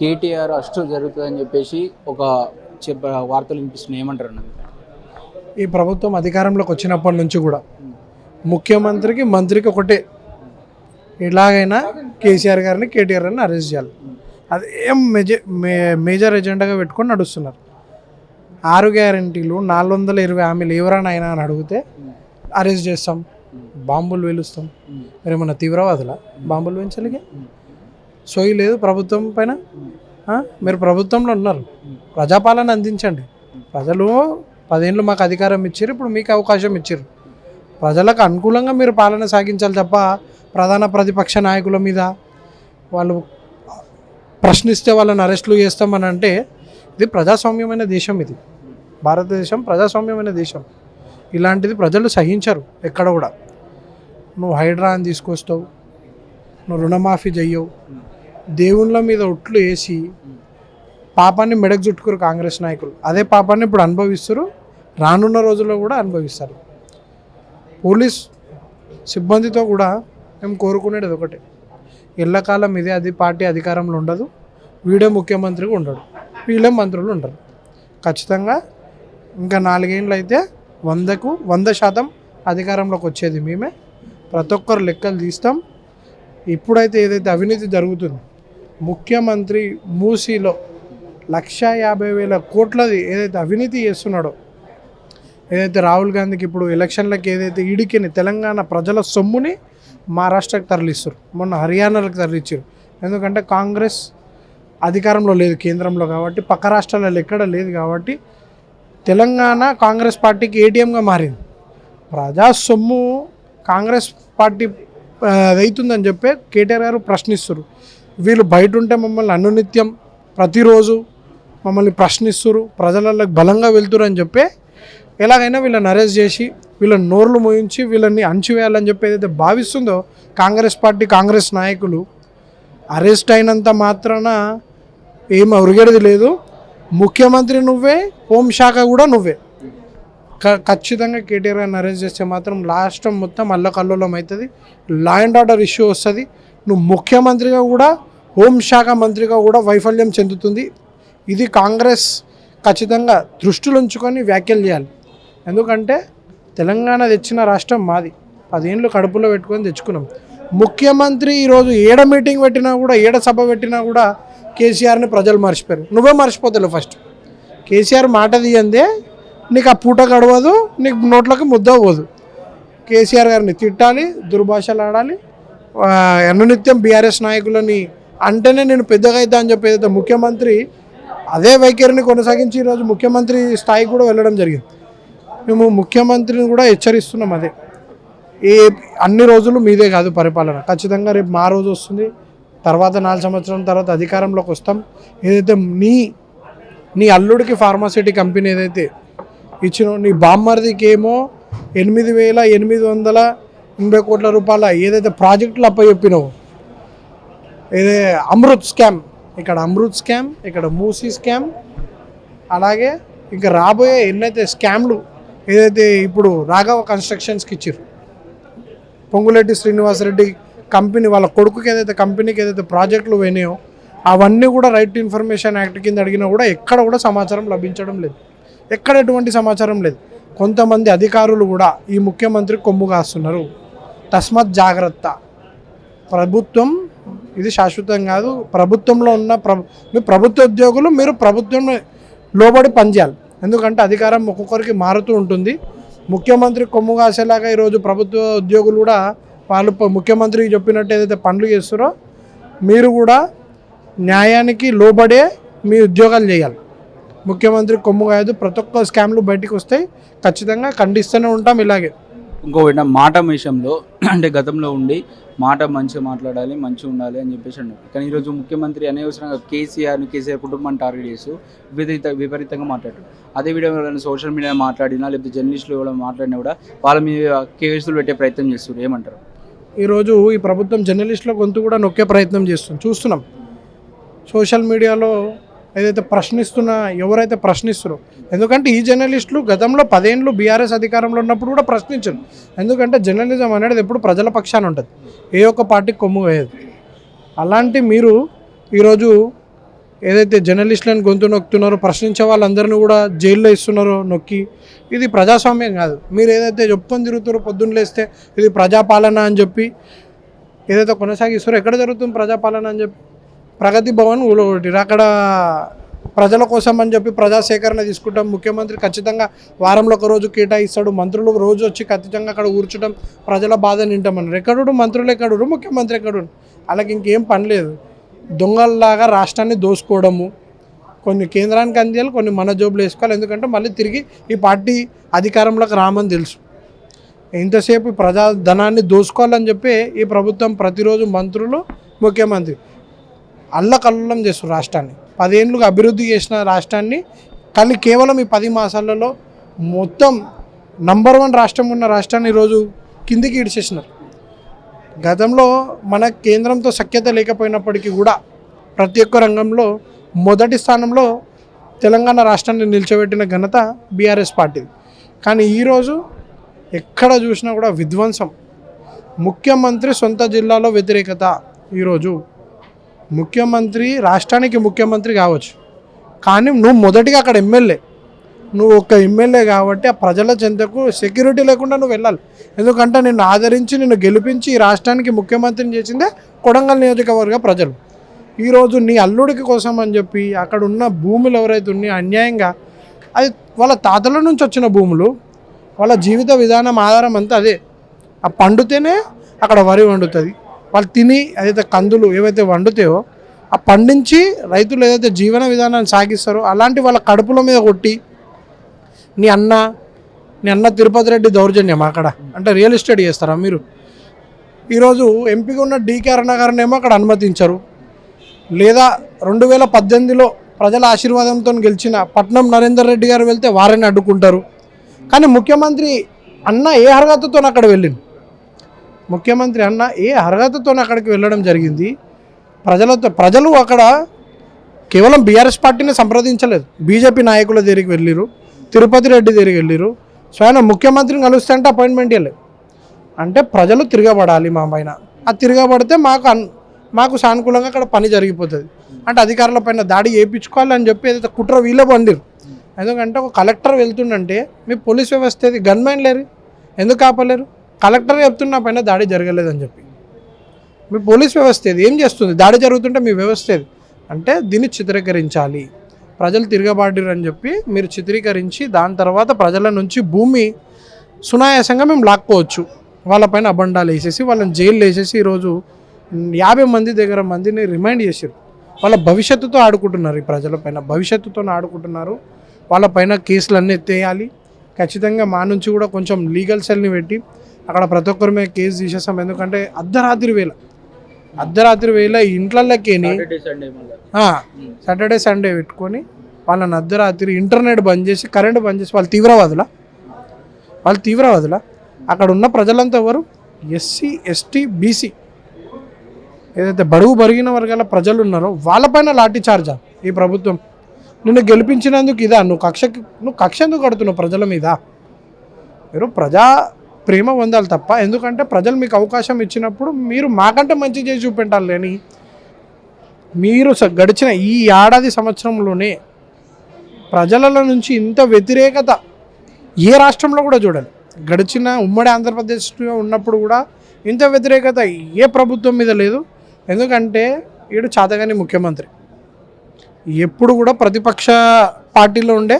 కేటీఆర్ అಷ್ಟು జరుగుతుందని చెప్పేసి ఒక చెప్ప వార్తలు వినిపిస్తున్నాయి. ఏమంటారు అన్న? ఈ ప్రభుత్వం అధికారంలోకి వచ్చినప్పటి నుంచి కూడా ముఖ్యమంత్రికి మంత్రికి ఒకటే. ఎలాగైనా కేసీఆర్ గారిని కేటీఆర్ గారిని అరెస్ట్ చేయాలి. అది ఏం మేజ మే- మేజర్ ఎజెండాగా పెట్టుకొని నడుస్తున్నారు. ఆరు గ్యారంటీలు నాలుగు వందల ఇరవై హామీలు ఎవరైనా అయినా అని అడిగితే అరెస్ట్ చేస్తాం. బాంబులు వేలుస్తాం. మరి మన తీవ్రవాదుల? బాంబులు వేయించలిగా? సోయి లేదు ప్రభుత్వం పైన? మీరు ప్రభుత్వంలో ఉన్నారు. ప్రజాపాలన అందించండి. ప్రజలు పదేళ్ళు మాకు అధికారం ఇచ్చారు ఇప్పుడు మీకు అవకాశం ఇచ్చారు ప్రజలకు అనుకూలంగా మీరు పాలన సాగించాలి తప్ప ప్రధాన ప్రతిపక్ష నాయకుల మీద వాళ్ళు ప్రశ్నిస్తే వాళ్ళని అరెస్టులు చేస్తామని అంటే ఇది ప్రజాస్వామ్యమైన దేశం ఇది. భారతదేశం ప్రజాస్వామ్యమైన దేశం. ఇలాంటిది ప్రజలు సహించరు ఎక్కడ కూడా. నువ్వు హైడ్రా అని తీసుకొస్తావు నువ్వు రుణమాఫీ చెయ్యవు. దేవుళ్ళ మీద ఒట్లు వేసి పాపాన్ని మెడకు చుట్టుకురు కాంగ్రెస్ నాయకులు. అదే పాపాన్ని ఇప్పుడు అనుభవిస్తారు. రానున్న రోజుల్లో కూడా అనుభవిస్తారు. పోలీస్ సిబ్బందితో కూడా మేము కోరుకునేది ఒకటే. ఎల్లకాలం ఇదే అది పార్టీ అధికారంలో ఉండదు. వీడే ముఖ్యమంత్రిగా ఉండడు. వీళ్ళే మంత్రులు ఉండరు. ఖచ్చితంగా ఇంకా నాలుగేళ్ళు అయితే వందకు వంద శాతం అధికారంలోకి వచ్చేది మేమే. ప్రతి ఒక్కరు లెక్కలు తీస్తాం. ఇప్పుడైతే ఏదైతే అవినీతి జరుగుతుందో ముఖ్యమంత్రి మూసీలో లక్ష యాభై వేల కోట్లది ఏదైతే అవినీతి చేస్తున్నాడో ఏదైతే రాహుల్ గాంధీకి ఇప్పుడు ఎలక్షన్లకు ఏదైతే ఇడికిని తెలంగాణ ప్రజల సొమ్ముని మహారాష్ట్రకి తరలిస్తారు. మొన్న హర్యానాలకు తరలిచ్చారు. ఎందుకంటే కాంగ్రెస్ అధికారంలో లేదు కేంద్రంలో కాబట్టి పక్క రాష్ట్రాలలో ఎక్కడ లేదు కాబట్టి తెలంగాణ కాంగ్రెస్ పార్టీకి ఏటీఎంగా మారింది. ప్రజా సొమ్ము కాంగ్రెస్ పార్టీ అవుతుందని చెప్పి కేటీఆర్ గారు ప్రశ్నిస్తారు. వీళ్ళు బయట ఉంటే మమ్మల్ని అనునిత్యం ప్రతిరోజు మమ్మల్ని ప్రశ్నిస్తురు ప్రజలకు బలంగా వెళ్తురు అని చెప్పి ఎలాగైనా వీళ్ళని అరెస్ట్ చేసి వీళ్ళని నోర్లు మోయించి వీళ్ళని అణచివేయాలని చెప్పి ఏదైతే భావిస్తుందో కాంగ్రెస్ పార్టీ కాంగ్రెస్ నాయకులు అరెస్ట్ అయినంత మాత్రాన ఏం ఉరిగేది లేదు. ముఖ్యమంత్రి నువ్వే హోంశాఖ కూడా నువ్వే. క- ఖచ్చితంగా కేటీఆర్ గారిని అరెస్ట్ చేస్తే మాత్రం రాష్ట్రం మొత్తం అల్లకల్లోలం అవుతుంది. లా అండ్ ఆర్డర్ ఇష్యూ వస్తుంది. నువ్వు ముఖ్యమంత్రిగా కూడా హోంశాఖ మంత్రిగా కూడా వైఫల్యం చెందుతుంది. ఇది కాంగ్రెస్ ఖచ్చితంగా దృష్టిలో ఉంచుకొని వ్యాఖ్యలు చేయాలి. ఎందుకంటే తెలంగాణ తెచ్చిన రాష్ట్రం మాది. పదేళ్ళు కడుపులో పెట్టుకొని తెచ్చుకున్నాం. ముఖ్యమంత్రి ఈరోజు ఏడ మీటింగ్ పెట్టినా కూడా ఏడ సభ పెట్టినా కూడా కేసీఆర్ని ప్రజలు మర్చిపోయారు. నువ్వే మర్చిపోతావు ఫస్ట్. కేసీఆర్ మాట తీయందే నీకు ఆ పూట గడవదు నీకు నోట్లకు ముద్ద పోదు. కేసీఆర్ గారిని తిట్టాలి దుర్భాషలు ఆడాలి అనునిత్యం బీఆర్ఎస్ నాయకులని అంటేనే నేను పెద్దగా అవుతా అని చెప్పి ఏదైతే ముఖ్యమంత్రి అదే వైఖరిని కొనసాగించి ఈరోజు ముఖ్యమంత్రి స్థాయికి కూడా వెళ్ళడం జరిగింది. మేము ముఖ్యమంత్రిని కూడా హెచ్చరిస్తున్నాం అదే. ఏ అన్ని రోజులు మీదే కాదు పరిపాలన. ఖచ్చితంగా రేపు మా రోజు వస్తుంది. తర్వాత నాలుగు సంవత్సరాల తర్వాత అధికారంలోకి వస్తాం. ఏదైతే నీ నీ అల్లుడికి ఫార్మాసిటీ కంపెనీ ఏదైతే ఇచ్చినో నీ బామ్మర్దికి ఏమో ఎనిమిది వేల ఎనిమిది వందల ఎనభై కోట్ల రూపాయల ఏదైతే ప్రాజెక్టులు అప్పచెప్పినావో ఇది అమృత్ స్కామ్. ఇక్కడ అమృత్ స్కామ్ ఇక్కడ మూసీ స్కామ్ అలాగే ఇంకా రాబోయే ఎన్నైతే స్కామ్లు ఏదైతే ఇప్పుడు రాఘవ కన్స్ట్రక్షన్స్కి ఇచ్చారు పొంగులేటి శ్రీనివాసరెడ్డి కంపెనీ వాళ్ళ కొడుకుకి ఏదైతే కంపెనీకి ఏదైతే ప్రాజెక్టులు పోయినాయో అవన్నీ కూడా రైట్ టు ఇన్ఫర్మేషన్ యాక్ట్ కింద అడిగినా కూడా ఎక్కడ కూడా సమాచారం లభించడం లేదు. ఎక్కడ ఎటువంటి సమాచారం లేదు. కొంతమంది అధికారులు కూడా ఈ ముఖ్యమంత్రి కొమ్ము కాస్తున్నారు. తస్మత్ జాగ్రత్త. ప్రభుత్వం ఇది శాశ్వతం కాదు. ప్రభుత్వంలో ఉన్న ప్రభు మీ ప్రభుత్వ ఉద్యోగులు మీరు ప్రభుత్వం లోబడి పనిచేయాలి. ఎందుకంటే అధికారం ఒక్కొక్కరికి మారుతూ ఉంటుంది. ముఖ్యమంత్రి కొమ్ము కాసేలాగా ఈరోజు ప్రభుత్వ ఉద్యోగులు కూడా వాళ్ళు ముఖ్యమంత్రికి చెప్పినట్టు ఏదైతే పనులు చేస్తారో మీరు కూడా న్యాయానికి లోబడే మీ ఉద్యోగాలు చేయాలి. ముఖ్యమంత్రి కొమ్ము కాదు ప్రతి ఒక్క స్కామ్లు బయటకు వస్తాయి. ఖచ్చితంగా ఖండిస్తూనే ఉంటాం ఇలాగే. ఇంకోటి మాట విషయంలో అంటే గతంలో ఉండి మాట మంచిగా మాట్లాడాలి మంచిగా ఉండాలి అని చెప్పేసి అన్నారు కానీ ఈరోజు ముఖ్యమంత్రి అనవసరంగా కేసీఆర్ని కేసీఆర్ కుటుంబాన్ని టార్గెట్ చేస్తూ విపరీత విపరీతంగా మాట్లాడారు అదే వీడియో ఎవరైనా సోషల్ మీడియా మాట్లాడినా లేకపోతే జర్నలిస్టులు ఎవరైనా మాట్లాడినా కూడా వాళ్ళ మీద కేసులు పెట్టే ప్రయత్నం చేస్తారు ఏమంటారు? ఈరోజు ఈ ప్రభుత్వం జర్నలిస్టుల గొంతు కూడా నొక్కే ప్రయత్నం చేస్తుంది. చూస్తున్నాం. సోషల్ మీడియాలో ఏదైతే ప్రశ్నిస్తున్న ఎవరైతే ప్రశ్నిస్తారో. ఎందుకంటే ఈ జర్నలిస్టులు గతంలో పదేళ్ళు బీఆర్ఎస్ అధికారంలో ఉన్నప్పుడు కూడా ప్రశ్నించరు. ఎందుకంటే జర్నలిజం అనేది ఎప్పుడు ప్రజల పక్షాన ఉంటుంది. ఏ ఒక్క పార్టీకి కొమ్ము వేయదు. అలాంటి మీరు ఈరోజు ఏదైతే జర్నలిస్టులను గొంతు నొక్కుతున్నారో ప్రశ్నించే వాళ్ళందరినీ కూడా జైల్లో ఇస్తున్నారో నొక్కి ఇది ప్రజాస్వామ్యం కాదు. మీరు ఏదైతే చెప్పుకొని తిరుగుతారో పొద్దున్న లేస్తే ఇది ప్రజాపాలన అని చెప్పి ఏదైతే కొనసాగిస్తారో ఎక్కడ జరుగుతుంది ప్రజాపాలన అని చెప్పి ప్రగతి భవన్ ఒకటి అక్కడ ప్రజల కోసం అని చెప్పి ప్రజా సేకరణ తీసుకుంటాం. ముఖ్యమంత్రి ఖచ్చితంగా వారంలో ఒక రోజు కేటాయిస్తాడు. మంత్రులు రోజు వచ్చి ఖచ్చితంగా అక్కడ కూర్చోటం ప్రజల బాధని వింటామన్నారు ఎక్కడు మంత్రులు ఎక్కడు ముఖ్యమంత్రి ఎక్కడు వాళ్ళకి ఇంకేం పని లేదు. దొంగల్లాగా రాష్ట్రాన్ని దోసుకోవడము కొన్ని కేంద్రానికి అందియాలి కొన్ని మన జోబులు వేసుకోవాలి. ఎందుకంటే మళ్ళీ తిరిగి ఈ పార్టీ అధికారంలోకి రామని తెలుసు. ఇంతసేపు ప్రజా ధనాన్ని దోసుకోవాలని చెప్పి ఈ ప్రభుత్వం ప్రతిరోజు మంత్రులు ముఖ్యమంత్రి అల్లకల్లం చేస్తారు రాష్ట్రాన్ని. పదేళ్ళుగా అభివృద్ధి చేసిన రాష్ట్రాన్ని కలి కేవలం ఈ పది మాసాలలో మొత్తం నంబర్ వన్ రాష్ట్రం ఉన్న రాష్ట్రాన్ని ఈరోజు కిందికి ఇడిచేసినారు గతంలో మన కేంద్రంతో సఖ్యత లేకపోయినప్పటికీ కూడా ప్రతి ఒక్క రంగంలో మొదటి స్థానంలో తెలంగాణ రాష్ట్రాన్ని నిల్చోబెట్టిన ఘనత బీఆర్ఎస్ పార్టీది. కానీ ఈరోజు ఎక్కడ చూసినా కూడా విధ్వంసం. ముఖ్యమంత్రి సొంత జిల్లాలో వ్యతిరేకత ఈరోజు ముఖ్యమంత్రి రాష్ట్రానికి ముఖ్యమంత్రి కావచ్చు. కానీ నువ్వు మొదటిగా అక్కడ ఎమ్మెల్యే. నువ్వు ఒక ఎమ్మెల్యే కాబట్టి ఆ ప్రజల చెంతకు సెక్యూరిటీ లేకుండా నువ్వు వెళ్ళాలి. ఎందుకంటే నిన్ను ఆదరించి నిన్ను గెలిపించి ఈ రాష్ట్రానికి ముఖ్యమంత్రిని చేసిందే కొడంగల్ నియోజకవర్గ ప్రజలు. ఈరోజు నీ అల్లుడికి కోసం అని చెప్పి అక్కడ ఉన్న భూములు ఎవరైతే ఉన్నాయో అన్యాయంగా అది వాళ్ళ తాతల నుంచి వచ్చిన భూములు వాళ్ళ జీవిత విధానం ఆధారం అంతా అదే. ఆ పండుతేనే అక్కడ వరి వండుతుంది. వాళ్ళు తిని ఏదైతే కందులు ఏవైతే వండుతాయో ఆ పండించి రైతులు ఏదైతే జీవన విధానాన్ని సాగిస్తారో అలాంటి వాళ్ళ కడుపుల మీద కొట్టి నీ అన్న నీ అన్న తిరుపతి రెడ్డి దౌర్జన్యం అక్కడ? అంటే రియల్ ఎస్టేట్ చేస్తారా మీరు? ఈరోజు ఎంపీగా ఉన్న డీకే అరుణ గారిని ఏమో అక్కడ అనుమతించరు. లేదా రెండు వేల పద్దెనిమిదిలో ప్రజల ఆశీర్వాదంతో గెలిచిన పట్నం నరేందర్ రెడ్డి గారు వెళ్తే వారిని అడ్డుకుంటారు. కానీ ముఖ్యమంత్రి అన్న ఏ అర్హతతో అక్కడ వెళ్ళింది ముఖ్యమంత్రి అన్న ఏ అర్హతతో అక్కడికి వెళ్ళడం జరిగింది? ప్రజలతో ప్రజలు అక్కడ కేవలం బీఆర్ఎస్ పార్టీని సంప్రదించలేదు. బీజేపీ నాయకుల దగ్గరికి వెళ్ళిరు తిరుపతి రెడ్డి దగ్గరికి వెళ్ళిరు. స్వయం ముఖ్యమంత్రిని కలుస్తే అంటే అపాయింట్మెంట్ ఇవ్వలేదు. అంటే ప్రజలు తిరగబడాలి మా పైన. ఆ తిరగబడితే మాకు అన్ మాకు సానుకూలంగా అక్కడ పని జరిగిపోతుంది. అంటే అధికారుల పైన దాడి చేయించుకోవాలి అని చెప్పి ఏదైతే కుట్ర వీళ్ళే పండిరు ఎందుకంటే ఒక కలెక్టర్ వెళ్తుండంటే మీ పోలీస్ వ్యవస్థ ఏది? గన్మెన్ లేరు ఎందుకు ఆపలేరు? కలెక్టర్ చెప్తున్న పైన దాడి జరగలేదని చెప్పి. మీ పోలీస్ వ్యవస్థ ఏది? ఏం చేస్తుంది? దాడి జరుగుతుంటే మీ వ్యవస్థ ఏది? అంటే దీన్ని చిత్రీకరించాలి. ప్రజలు తిరగబాడిరు అని చెప్పి మీరు చిత్రీకరించి దాని తర్వాత ప్రజల నుంచి భూమి సునాయాసంగా మేము లాక్కోవచ్చు. వాళ్ళపైన అబండాలు వేసేసి వాళ్ళని జైలు వేసేసి ఈరోజు యాభై మంది దగ్గర మందిని రిమైండ్ చేసారు వాళ్ళ భవిష్యత్తుతో ఆడుకుంటున్నారు ఈ ప్రజలపైన భవిష్యత్తుతో ఆడుకుంటున్నారు. వాళ్ళపైన కేసులన్నీ ఎత్తేయాలి. ఖచ్చితంగా మా నుంచి కూడా కొంచెం లీగల్ సెల్ని పెట్టి అక్కడ ప్రతి ఒక్కరి మీద కేసు తీసేస్తాం. ఎందుకంటే అర్ధరాత్రి వేళ. అర్ధరాత్రి వేళ ఇంట్లలోకేని సాటర్డే సండే మళ్ళీ. సాటర్డే సండే పెట్టుకొని వాళ్ళని అర్ధరాత్రి ఇంటర్నెట్ బంద్ చేసి కరెంట్ బంద్ చేసి వాళ్ళు తీవ్రవాదుల? వాళ్ళు తీవ్రవాదుల? అక్కడ ఉన్న ప్రజలంతా ఎవరు? SC ST BC. ఏదైతే బడుగు బరిగిన వర్గాల ప్రజలు ఉన్నారో వాళ్ళపైన లాఠీ చార్జా ఈ ప్రభుత్వం. నిన్ను గెలిపించినందుకు ఇదా? నువ్వు కక్షకి నువ్వు కక్ష ఎందుకు కడుతున్నావు ప్రజల మీద? మీరు ప్రజా ప్రేమ పొందాలి తప్ప ఎందుకంటే ప్రజలు మీకు అవకాశం ఇచ్చినప్పుడు మీరు మాకంటే మంచి చేసి చూపెట్టాలి లేని మీరు స- గడిచిన ఈ ఏడాది సంవత్సరంలోనే ప్రజలలో నుంచి ఇంత వ్యతిరేకత ఏ రాష్ట్రంలో కూడా చూడాలి గడిచిన ఉమ్మడి ఆంధ్రప్రదేశ్లో ఉన్నప్పుడు కూడా ఇంత వ్యతిరేకత ఏ ప్రభుత్వం మీద లేదు. ఎందుకంటే ఈడు చాతగాని ముఖ్యమంత్రి. ఎప్పుడు కూడా ప్రతిపక్ష పార్టీలో ఉండే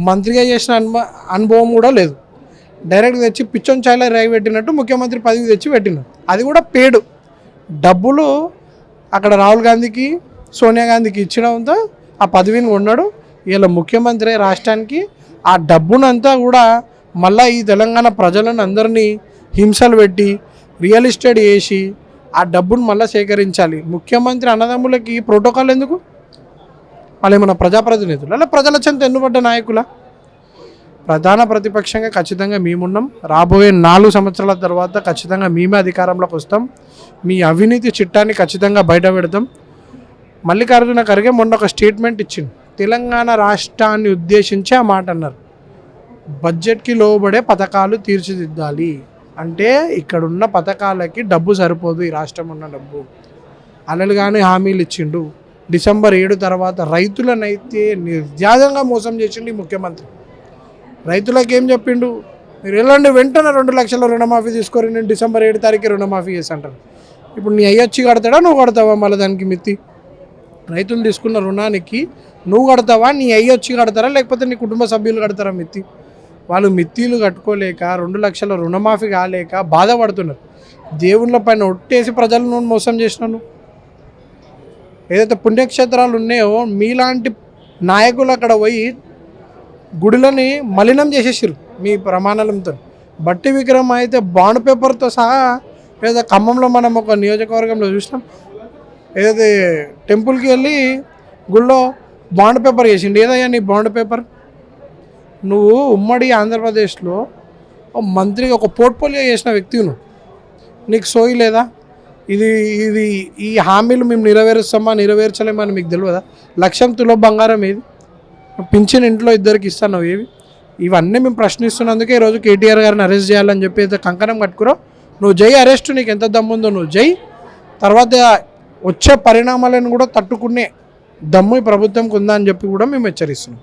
మంత్రిగా చేసిన అనుభ అనుభవం కూడా లేదు. డైరెక్ట్గా తెచ్చి పిచ్చొన్ చాయలో రేగి పెట్టినట్టు ముఖ్యమంత్రి పదవి తెచ్చి పెట్టినారు అది కూడా పేడు. డబ్బులు అక్కడ రాహుల్ గాంధీకి సోనియా గాంధీకి ఇచ్చడంతో ఆ పదవిని ఉన్నాడు వీళ్ళ ముఖ్యమంత్రి రాష్ట్రానికి ఆ డబ్బునంతా కూడా మళ్ళీ ఈ తెలంగాణ ప్రజలను అందరినీ హింసలు పెట్టి రియల్ ఎస్టేట్ చేసి ఆ డబ్బును మళ్ళీ సేకరించాలి. ముఖ్యమంత్రి అన్నదమ్ములకి ప్రోటోకాల్ ఎందుకు? వాళ్ళు ఏమన్నా ప్రజాప్రతినిధులు? అలా ప్రజల చెంత ఎన్నుబడ్డ నాయకుల? ప్రధాన ప్రతిపక్షంగా ఖచ్చితంగా మేమున్నాం. రాబోయే నాలుగు సంవత్సరాల తర్వాత ఖచ్చితంగా మేమే అధికారంలోకి వస్తాం. మీ అవినీతి చిట్టాన్ని ఖచ్చితంగా బయట పెడతాం. మల్లికార్జున ఖర్గే మొన్న ఒక స్టేట్మెంట్ ఇచ్చింది తెలంగాణ రాష్ట్రాన్ని ఉద్దేశించి ఆ మాట అన్నారు. బడ్జెట్కి లోబడే పథకాలు తీర్చిదిద్దాలి. అంటే ఇక్కడున్న పథకాలకి డబ్బు సరిపోదు ఈ రాష్ట్రం ఉన్న డబ్బు. అలలు కానీ హామీలు ఇచ్చిండు. డిసెంబర్ ఏడు తర్వాత రైతులనైతే నిర్జాదంగా మోసం చేసిండు ఈ ముఖ్యమంత్రి. రైతులకు ఏం చెప్పిండు? మీరు వెళ్ళండి వెంటనే రెండు లక్షల రుణమాఫీ తీసుకొని నేను డిసెంబర్ ఏడు తారీఖు రుణమాఫీ చేసి అంటారు. ఇప్పుడు నీ అయ్యొచ్చి కడతాడా? నువ్వు కడతావా మళ్ళీ దానికి మిత్తి? రైతులు తీసుకున్న రుణానికి నువ్వు కడతావా? నీ అయ్యొచ్చి కడతారా? లేకపోతే నీ కుటుంబ సభ్యులు కడతారా మిత్తి? వాళ్ళు మిత్తిలు కట్టుకోలేక రెండు లక్షల రుణమాఫీ కాలేక బాధపడుతున్నారు. దేవుళ్ళ పైన ఒట్టేసి ప్రజలను మోసం చేసినాను. ఏదైతే పుణ్యక్షేత్రాలు ఉన్నాయో మీలాంటి నాయకులు అక్కడ పోయి గుడిలని మలినం చేసేసారు మీ ప్రమాణాలతో. బట్టి విగ్రహం అయితే బాండ్ పేపర్తో సహా ఏదో ఖమ్మంలో మనం ఒక నియోజకవర్గంలో చూసినాం. ఏదైతే టెంపుల్కి వెళ్ళి గుళ్ళో బాండ్ పేపర్ వేసిండు ఏదయ్యా నీ బాండ్ పేపర్? నువ్వు ఉమ్మడి ఆంధ్రప్రదేశ్లో ఒక ఒక పోర్ట్ఫోలియో చేసిన వ్యక్తివి నువ్వు. నీకు సోయి లేదా? ఇది ఇది ఈ హామీలు మేము నెరవేరుస్తామా నెరవేర్చలేమని మీకు తెలియదా లక్ష్యం తులో బంగారం ఏది? పింఛన్ ఇంట్లో ఇద్దరికి ఇస్తాను ఏవి? ఇవన్నీ మేము ప్రశ్నిస్తున్నందుకే ఈరోజు కేటీఆర్ గారిని అరెస్ట్ చేయాలని చెప్పి అయితే కంకణం కట్టుకురావు నువ్వు జై అరెస్ట్ నీకు ఎంత దమ్ముందో నువ్వు జై. తర్వాత వచ్చే పరిణామాలను కూడా తట్టుకునే దమ్ము ఈ ప్రభుత్వంకి ఉందా అని చెప్పి కూడా మేము హెచ్చరిస్తున్నాం.